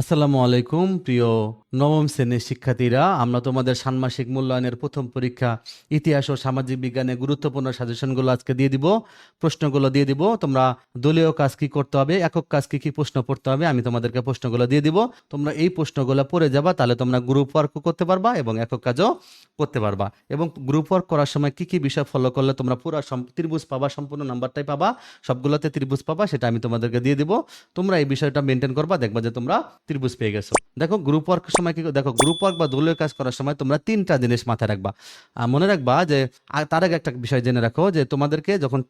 আসসালামু আলাইকুম, প্রিয় নবম শ্রেণির শিক্ষার্থীরা। আমরা তোমাদের ষান্মাসিক মূল্যায়নের প্রথম পরীক্ষা, ইতিহাস ও সামাজিক বিজ্ঞানে গুরুত্বপূর্ণ সাজেশনগুলো আজকে দিয়ে দিব। প্রশ্নগুলো দিয়ে দিব। তোমরা দলীয় কাজ কি করতে হবে, একক কাজ কি কি প্রশ্ন পড়তে হবে, আমি তোমাদেরকে প্রশ্নগুলো দিয়ে দিব। তোমরা এই প্রশ্নগুলো পড়ে যাবা, তাহলে তোমরা গ্রুপ ওয়ার্কও করতে পারবা এবং একক কাজও করতে পারবা। এবং গ্রুপ ওয়ার্ক করার সময় কি কি বিষয় ফলো করলে তোমরা পুরো ত্রিভুজ পাবা, সম্পূর্ণ নাম্বারটাই পাবা, সবগুলোতে ত্রিভুজ পাবা, সেটা আমি তোমাদেরকে দিয়ে দিব। তোমরা এই বিষয়টা মেনটেন করবা, দেখবা যে তোমরা ত্রিভুজ পেয়ে গেছো। দেখো গ্রুপ ওয়ার্কের সময় কি দেখো গ্রুপ ওয়ার্ক বা দলীয় কাজ করার সময় তোমরা তিনটা জিনিস মাথায় রাখবা। মনে রাখবা যে তার আগে একটা বিষয় জেনে রাখো যে, তোমাদেরকে যখন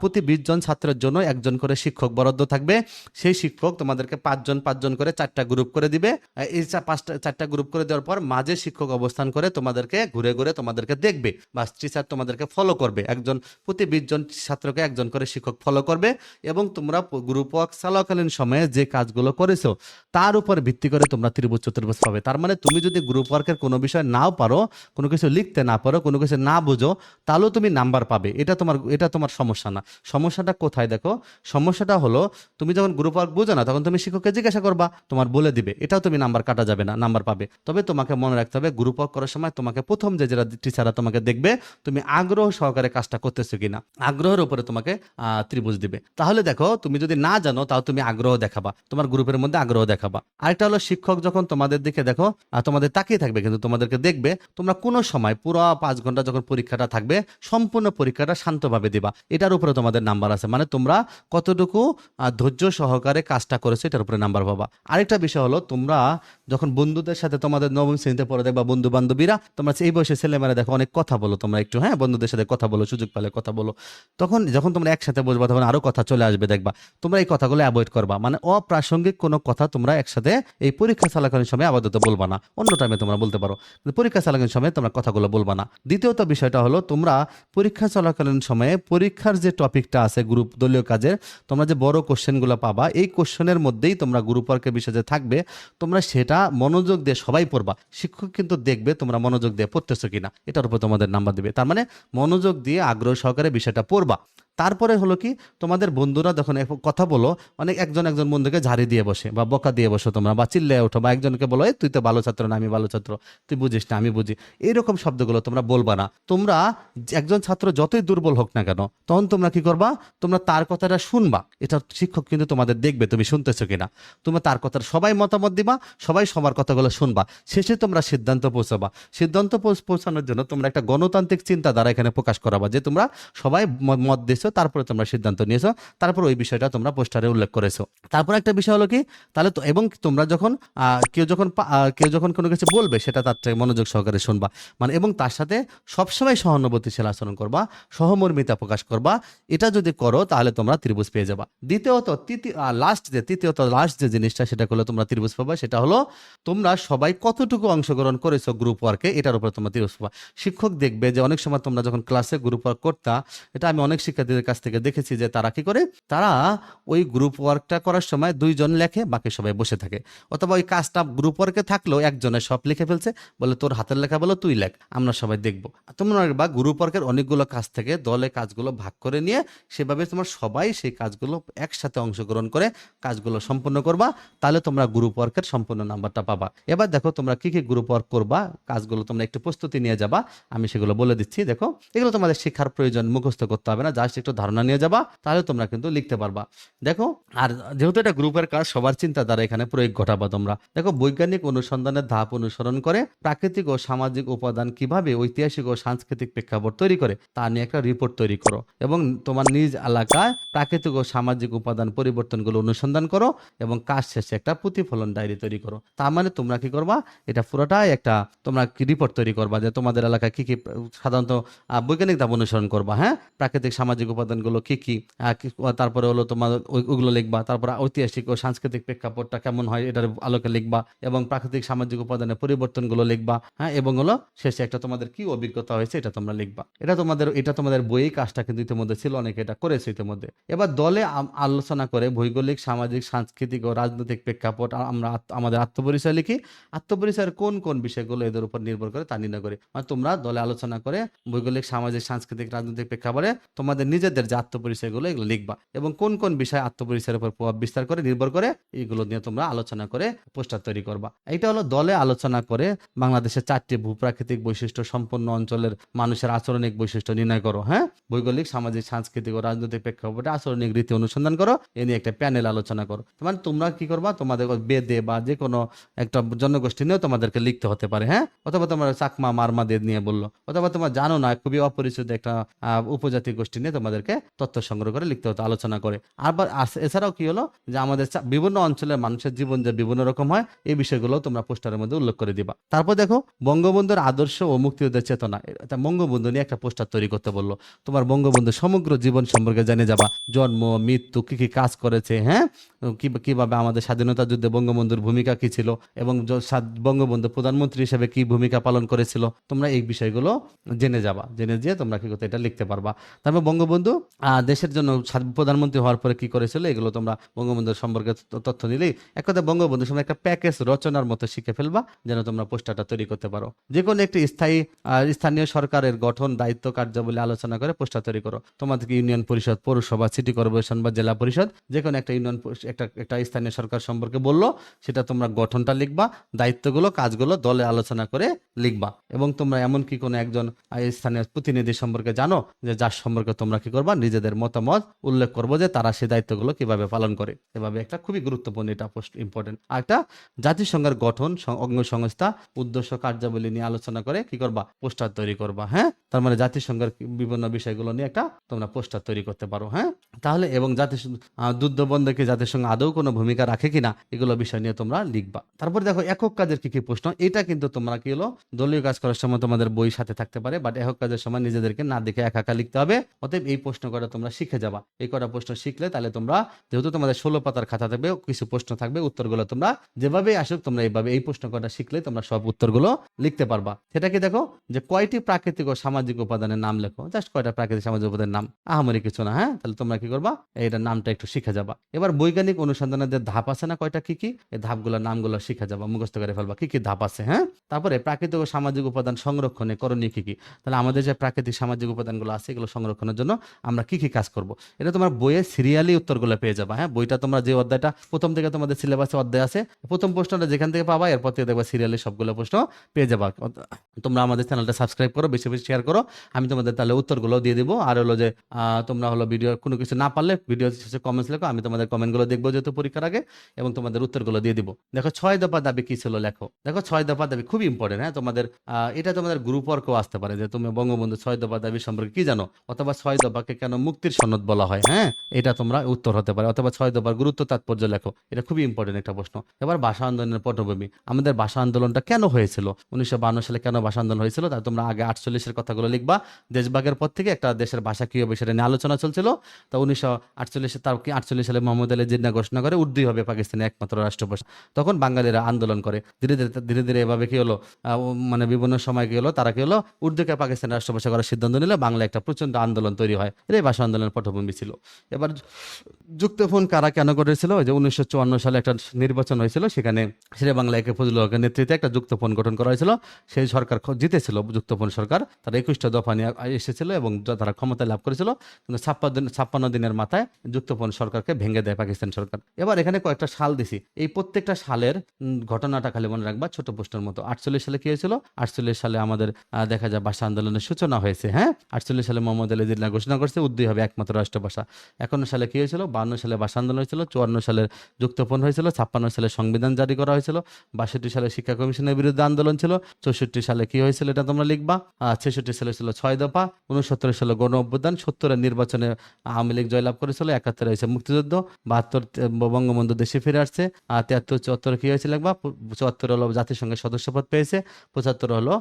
প্রতি বিশ জন ছাত্রের জন্য একজন করে শিক্ষক বরাদ্দ থাকবে, সেই শিক্ষক তোমাদেরকে পাঁচজন পাঁচজন করে চারটা গ্রুপ করে দিবে। এই পাঁচটা, চারটা গ্রুপ করে দেওয়ার পর মাঝে শিক্ষক অবস্থান করে তোমাদেরকে ঘুরে ঘুরে তোমাদেরকে দেখবে বা টিচার তোমাদেরকে ফলো করবে। একজন, প্রতি বিশ জন ছাত্রকে একজন করে শিক্ষক ফলো করবে এবং তোমরা গ্রুপ ওয়ার্ক চালাকালীন সময়ে যে কাজগুলো করেছ তার উপর ভিত্তি করে তোমরা ত্রিভুজ, চতুর্ভুজ পাবে। তার মানে তুমি যদি গ্রুপ ওয়ার্কের কোনো বিষয় নাও পারো, কোনো কিছু লিখতে না পারো, কোনো কিছু না বুঝো তাহলেও তুমি নাম্বার পাবে। এটা তোমার এটা তোমার সমস্যা না। সমস্যাটা কোথায় দেখো? সমস্যাটা হলো, তুমি যখন গ্রুপ ওয়ার্ক বুঝো না, তখন তুমি শিক্ষককে জিজ্ঞাসা করবা, তোমার বলে দিবে। এটাও তুমি নাম্বার কাটা যাবে না নাম্বার পাবে। তবে তোমাকে মনে রাখতে হবে গ্রুপ ওয়ার্ক করার সময় তোমাকে প্রথম যে, যারা টিচাররা তোমাকে দেখবে, তুমি আগ্রহ সহকারে কাজটা করতেছো কিনা। আগ্রহের উপরে তোমাকে ত্রিভুজ দিবে। তাহলে দেখো, তুমি যদি না জানো, তাও তুমি আগ্রহ দেখাবা। তোমার গ্রুপের মধ্যে আগ্রহ দেখাবা। আরেকটা হলো শিক্ষক যখন তোমাদের দিকে দেখো আহ, তোমাদের তাকিয়ে থাকবে কিন্তু তোমাদেরকে দেখবে তোমরা কোনো সময় পুরো পাঁচ ঘণ্টা যখন পরীক্ষাটা থাকবে সম্পূর্ণ পরীক্ষাটা শান্তভাবে দিবা। এটার উপরে তোমাদের নাম্বার আছে। মানে তোমরা কতটুকু ধৈর্য সহকারে কাজটা করেছ এটার উপরে নাম্বার পাবা। আরেকটা বিষয় হলো তোমরা যখন বন্ধুদের সাথে তোমাদের নবম শ্রেণীতে পড়ে দেখবা বন্ধু বান্ধবীরা তোমরা এই বয়সে ছেলেমেয়েরা দেখো অনেক কথা বলো তোমরা একটু হ্যাঁ? বন্ধুদের সাথে কথা বলো সুযোগ পেলে কথা বলো। তখন যখন তোমরা একসাথে বসবা তখন আরও কথা চলে আসবে দেখবা। তোমরা এই কথাগুলো অ্যাভয়েড করবা। মানে অপ্রাসঙ্গিক কোনো কথা তোমরা একসাথে এই পরীক্ষা চালাকালীন সময় আপাতত বলবা না। অন্য টাইমে তোমরা বলতে পারো। পরীক্ষা চালাকালীন সময় তোমরা কথাগুলো বলবা না। দ্বিতীয়ত বিষয়টা হলো, তোমরা পরীক্ষা চলাকালীন সময়ে পরীক্ষার যে টপিকটা আছে গ্রুপ দলীয় কাজের, তোমরা যে বড় কোশ্চেনগুলো পাবা, এই কোশ্চেনের মধ্যেই তোমরা গ্রুপ ওয়ার্কের বিষয় যে থাকবে, তোমরা সেটা মনোযোগ দিয়ে সবাই পড়বা। শিক্ষক কিন্তু দেখবে তোমরা মনোযোগ দিয়ে পড়তেছো কিনা। এটার উপর তোমাদের নাম্বার দিবে। তার মানে মনোযোগ দিয়ে আগ্রহ সহকারে বিষয়টা পড়বা। তারপরে হলো কি তোমাদের বন্ধুরা যখন কথা বলো অনেক একজন একজন বন্ধুকে ঝাড়ি দিয়ে বসে বা বকা দিয়ে বসো তোমরা বা চিল্লে ওঠো বা একজনকে বলো "এই, তুই তো ভালো ছাত্র না আমি ভালো ছাত্র তুই বুঝিস না আমি বুঝি। এইরকম শব্দগুলো তোমরা বলবা না। তোমরা একজন ছাত্র যতই দুর্বল হোক না কেন তখন তোমরা কি করবা? তোমরা তার কথাটা শুনবা। এটা শিক্ষক কিন্তু তোমাদের দেখবে তুমি শুনতেছো কিনা। তোমরা তার কথা সবাই মতামত দিবা সবাই সবার কথাগুলো শুনবা। শেষে তোমরা সিদ্ধান্ত পৌঁছাবা। সিদ্ধান্ত পৌঁছানোর জন্য তোমরা একটা গণতান্ত্রিক চিন্তাধারা এখানে প্রকাশ করাবা যে তোমরা সবাই মত দিয়েছ তারপরে তোমরা সিদ্ধান্ত নিয়েছো, তারপর ওই বিষয়টা তোমরা পোস্টারে উল্লেখ করেছ। তারপর একটা বিষয় হলো কি, তাহলে তো এবং তোমরা যখন কেউ যখন কেউ যখন কোনো কিছু বলবে, সেটা তার থেকে মনোযোগ সহকারে শুনবা। মানে এবং তার সাথে সবসময় সহানুভূতিশীল আচরণ করবা, সহমর্মিতা প্রকাশ করবা। এটা যদি করো, তাহলে তোমরা ত্রিভুজ পেয়ে যাবা। দ্বিতীয়ত তৃতীয় লাস্ট যে, তৃতীয়ত লাস্ট যে জিনিসটা, সেটা করলে তোমরা ত্রিভুজ পাবা, সেটা হলো তোমরা সবাই কতটুকু অংশগ্রহণ করেছ গ্রুপ ওয়ার্কে এটার উপরে তোমরা ত্রিভুজ পাবা। শিক্ষক দেখবে যে অনেক সময় তোমরা যখন ক্লাসে গ্রুপ ওয়ার্ক করতা, এটা আমি অনেক শিক্ষার্থীদের কাছ থেকে দেখেছি যে তারা কি করে? তারা ওই গ্রুপ ওয়ার্কটা করার সময় দুইজন লেখে, বাকি সবাই বসে থাকে। অথবা ওই কাজটা গ্রুপ ওয়ার্কে থাকলেও একজনে সব লিখে ফেলছে, বলে তোর হাতের লেখা বলো, তুই লেখ, আমরা সবাই দেখব। তোমরা বা গ্রুপ ওয়ার্কের অনেকগুলো কাজ থেকে দলে কাজগুলো ভাগ করে নিয়ে সেভাবে তোমার সবাই সেই কাজগুলো একসাথে অংশগ্রহণ করে কাজগুলো সম্পূর্ণ করবা, তাহলে তোমরা গ্রুপ ওয়ার্কের সম্পূর্ণ নাম্বারটা পাবা। এবার দেখো তোমরা কি কি গ্রুপ ওয়ার্ক করবা, কাজগুলো তোমরা একটু প্রস্তুতি নিয়ে যাবা, আমি সেগুলো বলে দিচ্ছি। দেখো, এগুলো তোমাদের শেখার প্রয়োজন, মুখস্থ করতে হবে না জাস্ট একটু ধারণা নিয়ে যাবা, তাহলে তোমরা কিন্তু লিখতে পারবা। দেখো, আর যেহেতু এটা গ্রুপের কাজ, সবার চিন্তাধারা এখানে প্রয়োগ ঘটাবা তোমরা। দেখো, বৈজ্ঞানিক অনুসন্ধানের ধাপ অনুসরণ করে প্রাকৃতিক ও সামাজিক উপাদান কীভাবে ঐতিহাসিক ও সাংস্কৃতিক প্রেক্ষাপট তৈরি করে, তা নিয়ে একটা রিপোর্ট তৈরি করো। এবং তোমার নিজ এলাকায় প্রাকৃতিক ও সামাজিক উপাদান পরিবর্তনগুলো অনুসন্ধান করো এবং কাজ শেষে একটা প্রতিফলন ডায়েরি তৈরি করো। তার মানে তোমরা কি করবা? এটা পুরোটাই একটা তোমরা রিপোর্ট তৈরি করবা যে তোমাদের এলাকায় কি কি সাধারণত বৈজ্ঞানিক ধাপ অনুসরণ করবা হ্যাঁ? প্রাকৃতিক, সামাজিক উপাদানগুলো কি কি? তারপরে হলো তোমার ওই- ওগুলো লিখবা। তারপর ঐতিহাসিক ও সাংস্কৃতিক প্রেক্ষাপটটা কেমন হয় এটার আলোকে লিখবা এবং প্রাকৃতিক সামাজিক উপাদানের পরিবর্তনগুলো লিখবা হ্যাঁ এবং হলো শেষে একটা তোমাদের কি অভিজ্ঞতা হয়েছে এটা তোমরা লিখবা। এটা তোমাদের এটা তোমাদের বইয়েই কাজটা কিন্তু ইতিমধ্যে ছিল, অনেকে এটা করেছে ইতিমধ্যে। এবার দলে আলোচনা করে ভৌগোলিক, সামাজিক, সাংস্কৃতিক ও রাজনৈতিক প্রেক্ষাপট আমরা আমাদের আত্মপরিচয় লিখি। আত্মপরিচয়ের কোন কোন বিষয়গুলো এদের উপর নির্ভর করে তা নির্ণয় করে। মানে তোমরা দলে আলোচনা করে ভৌগোলিক, সামাজিক, সাংস্কৃতিক, রাজনৈতিক প্রেক্ষাপটে তোমাদের নিজ নিজেদের যে আত্মপরিচয়গুলো এগুলো লিখবা এবং কোন কোন বিষয় আত্মপরিচয়ের উপর প্রভাব বিস্তার করে নির্ভর করে এগুলো নিয়ে তোমরা আলোচনা করে পোস্টার তৈরি করবা। এটা হলো দলে আলোচনা করে বাংলাদেশের চারটি ভূপ্রাকৃতিক বৈশিষ্ট্য সম্পন্ন অঞ্চলের মানুষের আচরণিক বৈশিষ্ট্য নির্ণয় করো হ্যাঁ? ভৌগোলিক, সামাজিক, সাংস্কৃতিক ও রাজনৈতিক প্রেক্ষাপটে আচরণিক রীতি অনুসন্ধান করো, এ নিয়ে একটা প্যানেল আলোচনা করো। মানে তোমরা কি করবা? তোমাদের বেদে বা যে কোনো একটা জনগোষ্ঠী নিয়েও তোমাদেরকে লিখতে হতে পারে হ্যাঁ? অথবা তোমার চাকমা, মারমাদের নিয়ে বলল, অথবা তোমার জানো না, খুবই অপরিচিত একটা উপজাতি গোষ্ঠী নিয়ে তোমাদেরকে তথ্য সংগ্রহ করে লিখতে হতো, আলোচনা করে। আবার এছাড়াও কি হলো যে আমাদের বিভিন্ন অঞ্চলের মানুষের জীবন যে বিভিন্ন রকম হয়, এই বিষয়গুলো তোমরা পোস্টারের মধ্যে উল্লেখ করে দিবা। তারপর দেখো, বঙ্গবন্ধুর আদর্শ ও মুক্তিযুদ্ধের চেতনা। এটা বঙ্গবন্ধু নিয়ে একটা পোস্টার তৈরি করতে বলল। তোমার বঙ্গবন্ধু সমগ্র জীবন সম্পর্কে জেনে যাবা। জন্ম, মৃত্যু, কি কি কাজ করেছে হ্যাঁ? কীভাবে আমাদের স্বাধীনতা যুদ্ধে বঙ্গবন্ধুর ভূমিকা কি ছিল এবং বঙ্গবন্ধু প্রধানমন্ত্রী হিসেবে কি ভূমিকা পালন করেছিল? তোমরা এই বিষয়গুলো জেনে যাবা। জেনে দিয়ে তোমরা কি করতে, এটা লিখতে পারবা। তারপর বঙ্গবন্ধু আহ, দেশের জন্য প্রধানমন্ত্রী হওয়ার পরে কি করেছিল? এগুলো তোমরা বঙ্গবন্ধুর সম্পর্কে তথ্য নিলেই। এক কথা বঙ্গবন্ধুর সময় একটা প্যাকেজ রচনার মতো শিখে ফেলবা যেন তোমরা পোস্টারটা তৈরি করতে পারো। যে কোনো একটি স্থায়ী স্থানীয় সরকারের গঠন দায়িত্ব কার্যাবলী আলোচনা করে পোস্টার তৈরি করো। তোমাদেরকে ইউনিয়ন পরিষদ পৌরসভা সিটি কর্পোরেশন বা জেলা পরিষদ যে কোনো একটা ইউনিয়ন একটা একটা স্থানীয় সরকার সম্পর্কে বলল সেটা তোমরা গঠনটা লিখবা দায়িত্বগুলো কাজগুলো দলে আলোচনা করে লিখবা। এবং তোমরা এমন কি কোনো একজন স্থানীয় প্রতিনিধি সম্পর্কে জানো যে যার সম্পর্কে তোমরা কি করবা নিজেদের মতামত উল্লেখ করব যে তারা সেই দায়িত্বগুলো কীভাবে পালন করে। এভাবে একটা খুবই গুরুত্বপূর্ণ এটা পোস্ট ইম্পর্টেন্ট আর একটা জাতিসংঘের গঠন অঙ্গ সংস্থা উদ্দেশ্য কার্যাবলী নিয়ে আলোচনা করে কি করবা? পোস্টার তৈরি করবা হ্যাঁ? তার মানে জাতিসংঘের বিভিন্ন বিষয়গুলো নিয়ে একটা তোমরা পোস্টার তৈরি করতে পারো হ্যাঁ? তাহলে এবং জাতিসংঘ আহ, যুদ্ধ বন্ধে কি জাতিসংঘ আদৌ কোনো ভূমিকা রাখে কিনা এগুলো বিষয় নিয়ে তোমরা লিখবা। তারপর দেখো একক কাজের কি কি প্রশ্ন? এটা কিন্তু তোমরা কি হলো দলীয় কাজ করার সময় তোমাদের বই সাথে থাকতে পারে বাট একক কাজের সময় নিজেদেরকে না দেখে একা একা লিখতে হবে অতএব এই প্রশ্ন করা তোমরা শিখে যাবা। এই কটা প্রশ্ন শিখলে তাহলে তোমরা, যেহেতু তোমাদের ষোলো পাতার খাতা থাকবে, কিছু প্রশ্ন থাকবে, উত্তরগুলো তোমরা যেভাবে আসুক, তোমরা এইভাবে এই প্রশ্ন কটা শিখলে তোমরা সব উত্তরগুলো লিখতে পারবা। সেটা কি দেখো? যে কয়টি প্রাকৃতিক ও সামাজিক উপাদানের নাম লেখো? জাস্ট কয়টা প্রাকৃতিক সামাজিক উপাদানের নাম? আহামরি কিছু না হ্যাঁ? তাহলে তোমরা কি করবা? এইটার নামটা একটু শিখে যাবা। এবার বৈজ্ঞানিক অনুসন্ধানের যে ধাপ আছে না, কয়টা কি কি? এই ধাপগুলোর নামগুলো শিখে যাবা, মুখস্থ করে ফেলবা। কি কি ধাপ আছে হ্যাঁ? তারপরে প্রাকৃতিক ও সামাজিক উপাদান সংরক্ষণে করণীয় কি কি? তাহলে আমাদের যে প্রাকৃতিক সামাজিক উপাদানগুলো আছে, এগুলো সংরক্ষণের জন্য আমরা কি কি কাজ করব। এটা তোমার বইয়ে সিরিয়ালি উত্তরগুলো পেয়ে যাবা হ্যাঁ? বইটা তোমরা যে অধ্যায়টা, প্রথম থেকে তোমাদের সিলেবাসে অধ্যায় আছে, প্রথম প্রশ্নটা যেখান থেকে পাবা, এরপর থেকে দেখবা সিরিয়ালি সবগুলো প্রশ্ন পেয়ে যাবা। তোমরা আমাদের চ্যানেলটা সাবস্ক্রাইব করো, বেশি বেশি শেয়ার করো, আমি তোমাদের তাহলে উত্তরগুলো দিয়ে দিব। আর হলো যে তোমরা হলো ভিডিও কোনো কিছু না পারলে ভিডিও শেষে কমেন্টস লেখো, আমি তোমাদের কমেন্টগুলো দেখব যেহেতু পরীক্ষার আগে, এবং তোমাদের উত্তরগুলো দিয়ে দিব। দেখো, ছয় দফা দাবি কি ছিল লেখো? দেখো, ছয় দফা দাবি খুবই ইম্পর্টেন্ট হ্যাঁ? তোমাদের এটা তোমাদের গ্রুপ ওয়ার্কও আসতে পারে, যে তুমি বঙ্গবন্ধু ছয় দফা দাবি সম্পর্কে কি জানো? অথবা ছয় দফাকে কেন মুক্তির সনদ বলা হয় হ্যাঁ? এটা তোমরা উত্তর হতে পারে। অথবা ছয় দফার গুরুত্ব তাৎপর্য লেখো। এটা খুবই ইম্পর্টেন্ট একটা প্রশ্ন। এবার ভাষা আন্দোলনের পটভূমি। আমাদের ভাষা আন্দোলনটা কেন হয়েছিল? উনিশশো সালে কেন ভাষা আন্দোলন হয়েছিল? তা তোমরা আগে আটচল্লিশের কথাগুলো লিখবা। দেশভাগের পর থেকে একটা দেশের ভাষা কি হবে সেটা নিয়ে আলোচনা চলছিল। তা উনিশশো আটচল্লিশে তার কি আটচল্লিশ সালে মোহাম্মদ আলী জিন্না ঘোষণা করে, উর্দুই হবে পাকিস্তানের একমাত্র রাষ্ট্রভাষা। তখন বাঙালিরা আন্দোলন করে। ধীরে ধীরে ধীরে ধীরে এভাবে কি হলো? মানে বিভিন্ন সময় কি হলো? তারা কি হলো? উর্দুকে পাকিস্তানের রাষ্ট্রভাষা করার সিদ্ধান্ত নিলে। বাংলা একটা প্রচণ্ড আন্দোলন তৈরি হয় এটাই ভাষা আন্দোলনের পটভূমি ছিল। এবার যুক্তফোন কারা কেন করেছিল যে উনিশশো চুয়ান্ন সালে একটা নির্বাচন হয়েছিল, সেখানে শেরে বাংলা একে ফজলুল হকের নেতৃত্বে একটা যুক্তফোন গঠন করা হয়েছিল। সেই সরকার জিতেছিল যুক্তফোন সরকার। তারা একুশটা দফা নিয়ে এসেছিল এবং তারা ক্ষমতা লাভ করেছিল। কিন্তু ছাপ্পান্ন ছাপ্পান্ন দিনের মাথায় যুক্তফোন সরকারকে ভেঙে দেয় পাকিস্তান সরকার। এবার এখানে কয়েকটা সাল দিছি। এই প্রত্যেকটা সালের ঘটনাটা খালি মনে রাখবা, ছোট প্রশ্নের মতো। আটচল্লিশ সালে কি হয়েছিল? আটচল্লিশ সালে আমাদের দেখা যায় ভাষা আন্দোলনের সূচনা হয়েছে হ্যাঁ? আটচল্লিশ সালে মোহাম্মদ আলী জিল্লা করছে উর্দুই হবে একমাত্র রাষ্ট্রভাষা। একান্ন সালে কি হয়েছিল? বান্ন সালে ভাষা আন্দোলন হয়েছিল, চুয়ান্ন সালের যুক্তফোন হয়েছিল, ছাপ্পান্ন সালে সংবিধান জারি করা হয়েছিল, বাষট্টি সালে শিক্ষা কমিশনের বিরুদ্ধে আন্দোলন ছিল, চৌষট্টি সালে কি হয়েছিল এটা তোমরা লিখবা? ছেষট্টি সালে ছিল ছয় দফা উনসত্তর সালে গণ অভ্যুত্থান সত্তরের নির্বাচনে আওয়ামী লীগ জয়লাভ করেছিল, একাত্তরে হয়েছে মুক্তিযুদ্ধ, বাহাত্তর বঙ্গবন্ধু দেশে ফিরে আসছে আর তিয়াত্তর, চুয়াত্তর কি হয়েছে লিখবা? চুয়াত্তর হলো জাতিসংঘের সদস্যপদ পেয়েছে, পঁচাত্তর হলো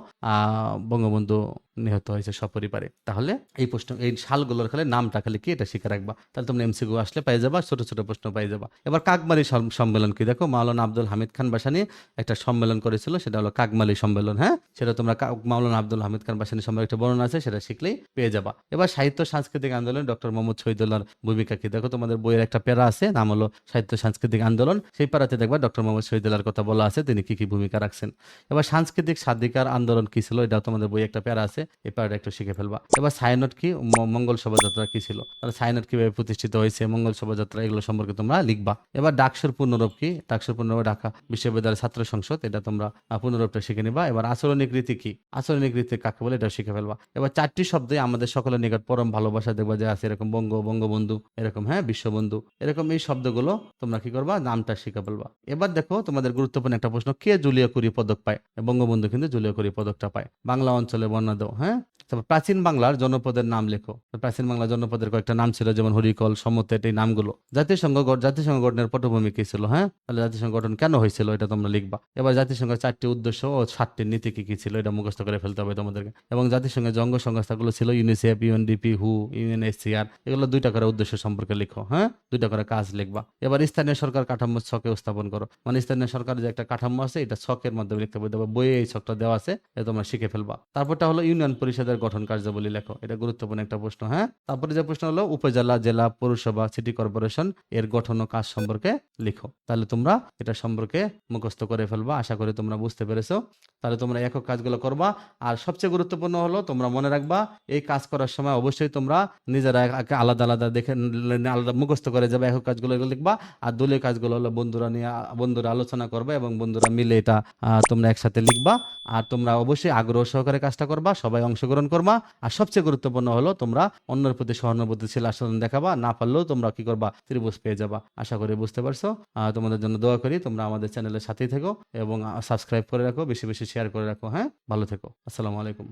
বঙ্গবন্ধু নিহত হয়েছে সপরিবারে। তাহলে এই প্রশ্ন, এই সালগুলোর খালি নামটা খালি কি এটা শিখে রাখবা? তাহলে তোমরা এমসিকিউ আসলে পাই যাবা, ছোট ছোট প্রশ্ন পাই যাবা। এবার কাকমালি সম্মেলন কি? দেখো মাওলানা আব্দুল হামিদ খান বাসানি একটা সম্মেলন করেছিল, সেটা হলো কাকমালি সম্মেলন হ্যাঁ? সেটা তোমরা মাওলানা আব্দুল হামিদ খান বাসানি সম্পর্কে একটা বর্ণনা আছে, সেটা শিখলেই পেয়ে যাবা। এবার সাহিত্য সাংস্কৃতিক আন্দোলন, ডক্টর মোহাম্মদ শহীদুল্লাহর ভূমিকা কি? দেখো তোমাদের বইয়ের একটা প্যারা আছে, নাম হলো সাহিত্য সাংস্কৃতিক আন্দোলন। সেই প্যারাতে দেখবা ডক্টর মোহাম্মদ শহীদুল্লাহর কথা বলা আছে, তিনি কি কি ভূমিকা রাখছেন। এবার সাংস্কৃতিক স্বাধিকার আন্দোলন কি ছিল? এটা তোমাদের বই একটা প্যারা আছে। এই একটু শিখে ফেলবা। এবার সায়নট কি মঙ্গল শোভাযাত্রা কি ছিল? তাহলে সায়নট কীভাবে প্রতিষ্ঠিত হয়েছে মঙ্গল শোভাযাত্রা এগুলো সম্পর্কে তোমরা লিখবা। এবার ডাকসুর পূর্ণরূপ কি? ডাকসুর পূর্ণরূপ ঢাকা বিশ্ববিদ্যালয়ের ছাত্র সংসদ এটা তোমরা আহ, পূর্ণরূপটা শিখে নিবা। এবার আচরণিক রীতি কি? আচরণিক রীতি কাকে বলে এটা শিখে ফেলবা। এবার চারটি শব্দে আমাদের সকলের নিকট পরম ভালোবাসা দেখবা যে আছে এরকম বঙ্গ বঙ্গবন্ধু এরকম হ্যাঁ বিশ্ববন্ধু এরকম এই শব্দগুলো তোমরা কি করবা? নামটা শিখে ফেলবা। এবার দেখো তোমাদের গুরুত্বপূর্ণ একটা প্রশ্ন কে জুলিও কুরি পদক পায়? বঙ্গবন্ধু কিন্তু জুলিও কুরি পদকটা পায়। বাংলা অঞ্চলে বর্ণনা দাও হ্যাঁ? তারপর প্রাচীন বাংলার জনপদের নাম লেখো। প্রাচীন বাংলার জনপদের কয়েকটা নাম ছিল, যেমন হরিকল সমতেট এই নামগুলো। জাতিসংঘ জাতিসংঘ গঠনের পটভূমি কি ছিল হ্যাঁ? তাহলে জাতিসংঘ গঠন কেন হয়েছিল এটা তোমরা লিখবা। এবার জাতিসংঘের চারটি উদ্দেশ্য ও সাতটি নীতি কি কি ছিল, এটা মুখস্থ করে ফেলতে হবে তোমাদেরকে। এবং জাতিসংঘের জঙ্গ সংস্থাগুলো ছিল ইউনিসেফ ইউএনডিপি হু ইউএনএসসিআর এগুলো দুইটা করে উদ্দেশ্য সম্পর্কে লিখো হ্যাঁ? দুইটা করে কাজ লিখবা। এবার স্থানীয় সরকার কাঠামো ছকে স্থাপন করো। মানে স্থানীয় সরকারের যে একটা কাঠামো আছে, এটা ছকের মাধ্যমে লিখতে হবে। বইয়ে এই ছকটা দেওয়া আছে, এটা তোমরা শিখে ফেলবা। তারপরটা হলো ইউনিয়ন পরিষদের গঠন কার্যাবলী লেখো। এটা গুরুত্বপূর্ণ একটা প্রশ্ন হ্যাঁ? তারপরে যে প্রশ্ন হলো, উপজেলা, জেলা, পৌরসভা সিটি কর্পোরেশন এর গঠন ও কাজ সম্পর্কে লিখো। তাহলে তোমরা এটা সম্পর্কে মুখস্থ করে ফেলবা, আশা করি তোমরা বুঝতে পেরেছ। তাহলে তোমরা একক কাজগুলো করবা, আর সবচেয়ে গুরুত্বপূর্ণ হলো, তোমরা মনে রাখবা, এই কাজ করার সময় অবশ্যই তোমরা নিজেরা আলাদা আলাদা দেখে আলাদা মুখস্থ করে যাবে, একক কাজগুলো লিখবা, আর দলীয় কাজগুলো হলো বন্ধুরা নিয়ে, বন্ধুরা আলোচনা করবে এবং বন্ধুরা মিলে এটা তোমরা একসাথে লিখবা, আর তোমরা অবশ্যই আগ্রহ সহকারে কাজটা করবা সবাই অংশগ্রহণ করবা। আর সবচেয়ে গুরুত্বপূর্ণ হলো, তোমরা অন্যের প্রতি সহানুভূতিশীল আচরণ দেখাবা, না পারলেও তোমরা কি করবা, ত্রিভুজ পেয়ে যাবা। আশা করি বুঝতে পারছ। তোমাদের জন্য দোয়া করি, তোমরা আমাদের চ্যানেলের সাথেই থেকো এবং সাবস্ক্রাইব করে রাখো, বেশি বেশি শেয়ার করে রাখো হ্যাঁ? ভালো থেকো। আসসালামু আলাইকুম।